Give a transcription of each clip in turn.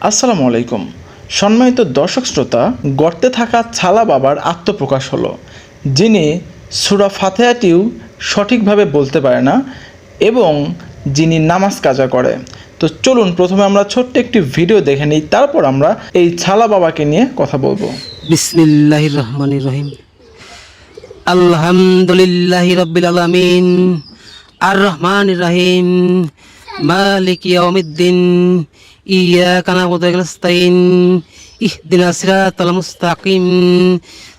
আসসালামু আলাইকুম। সম্মানিত দর্শক শ্রোতা, গর্তে থাকা ছালা বাবার আত্মপ্রকাশ হলো, যিনি সুরা ফাতেহাটিও সঠিকভাবে বলতে পারে না এবং যিনি নামাজ কাজা করে। তো চলুন প্রথমে আমরা ছোট্ট একটি ভিডিও দেখে নিই, তারপর আমরা এই ছালা বাবাকে নিয়ে কথা বলব। বিসমিল্লাহির রহমানির রহিম। আলহামদুলিল্লাহি রাব্বিল আলামিন। আর রহমানির রহিম। মালিক ইয়াউমিদ্দিন। ইয়াকা নাবুদু ওয়া ইয়াকা নাস্তাইন ইহদিনাস সিরাতাল মুস্তাকিম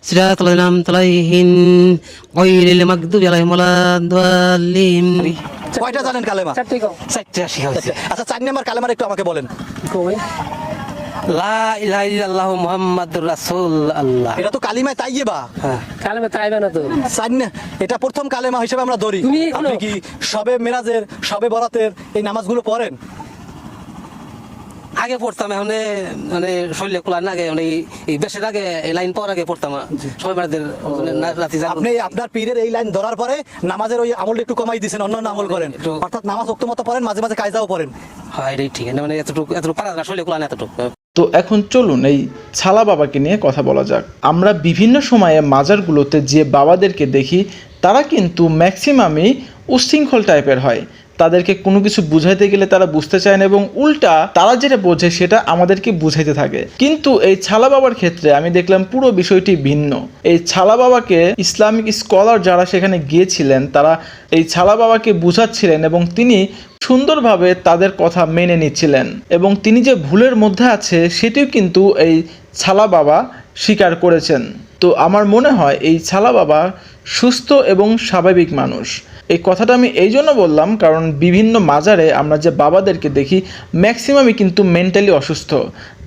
সিরাতাল লাযিনা আন'আমতা আলাইহিম গায়রিল মাগদুবি আলাইহিম ওয়ালাদ-দাল্লিন কয়টা জানেন কালেমা? চারটে আসি হয়েছে। আচ্ছা চার নাম্বার কালেমার একটু আমাকে বলেন। লা ইলাহা ইল্লাল্লাহু মুহাম্মাদুর রাসূল আল্লাহ এটা তো কালিমায় তাইয়ে বা হ্যাঁ। কালেমে তাইবে না তো? এটা প্রথম কালেমা হিসেবে আমরা ধরি। আপনি কি সবে মেরাজের সবে বরাতের এই নামাজগুলো পড়েন? আগে পড়তাম এখন মানে শরীরে খোলার আগে মানে এই- বেশের আগে এই লাইন পর আগে পড়তাম সবাই মারাদের রাতে আপনি আপনার পীরের এই লাইন ধরার পরে নামাজের ওই আমলটা একটু কমাই দিয়েছেন অন্য আমল করেন। অর্থাৎ নামাজ অক্ত মতো পড়েন মাঝে মাঝে কায়দাও পড়েন। হয় এটাই ঠিক। না মানে এতটুকু এতটুকু পারা যায় শরীরে খোলা না এতটুকু। তো এখন চলুন এই ছালা বাবাকে নিয়ে কথা বলা যাক। আমরা বিভিন্ন সময়ে মাজারগুলোতে যে বাবাদেরকে দেখি তারা কিন্তু ম্যাক্সিমামই উচ্ছৃঙ্খল টাইপের হয়। তাদেরকে কোনো কিছু বুঝাইতে গেলে তারা বুঝতে চায় না এবং উল্টা তারা যেটা বোঝে সেটা আমাদেরকে বুঝাইতে থাকে। কিন্তু এই ছালা বাবার ক্ষেত্রে আমি দেখলাম পুরো বিষয়টি ভিন্ন। এই ছালা বাবাকে ইসলামিক স্কলার যারা সেখানে গিয়েছিলেন, তারা এই ছালা বাবাকে বুঝাচ্ছিলেন এবং তিনি সুন্দরভাবে তাদের কথা মেনে নিচ্ছিলেন এবং তিনি যে ভুলের মধ্যে আছে সেটিও কিন্তু এই ছালা বাবা স্বীকার করেছেন। তো আমার মনে হয় এই ছালা বাবা সুস্থ এবং স্বাভাবিক মানুষ। এই কথাটা আমি এই জন্য বললাম, কারণ বিভিন্ন মাজারে আমরা যে বাবাদেরকে দেখি ম্যাক্সিমামই কিন্তু মেন্টালি অসুস্থ।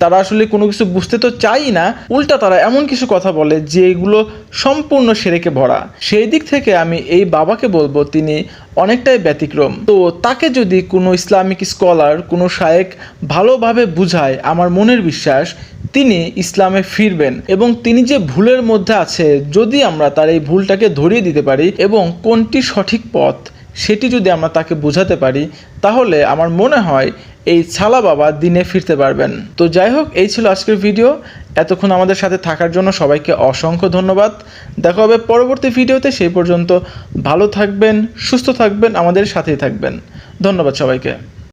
তারা আসলে কোনো কিছু বুঝতে তো চাই না। উল্টা তারা এমন কিছু কথা বলে যে এগুলো সম্পূর্ণ সেরেকে ভরা। সেই দিক থেকে আমি এই বাবাকে বলব, তিনি অনেকটাই ব্যতিক্রম। তো তাকে যদি কোনো ইসলামিক স্কলার, কোনো শায়েক ভালোভাবে বুঝায় আমার মনের বিশ্বাস, তিনি ইসলামে ফিরবেন এবং তিনি যে ভুলের মধ্যে আছে, যদি আমরা তার এই ভুলটাকে ধরিয়ে দিতে পারি এবং কোনটি সঠিক পথ সেটি যদি আমরা তাকে বোঝাতে পারি, তাহলে আমার মনে হয় এই ছালা বাবা দিনে ফিরতে পারবেন। তো যাই হোক, এই ছিল আজকের ভিডিও। এতক্ষণ আমাদের সাথে থাকার জন্য সবাইকে অসংখ্য ধন্যবাদ। দেখা হবে পরবর্তী ভিডিওতে। সেই পর্যন্ত ভালো থাকবেন, সুস্থ থাকবেন, আমাদের সাথেই থাকবেন। ধন্যবাদ সবাইকে।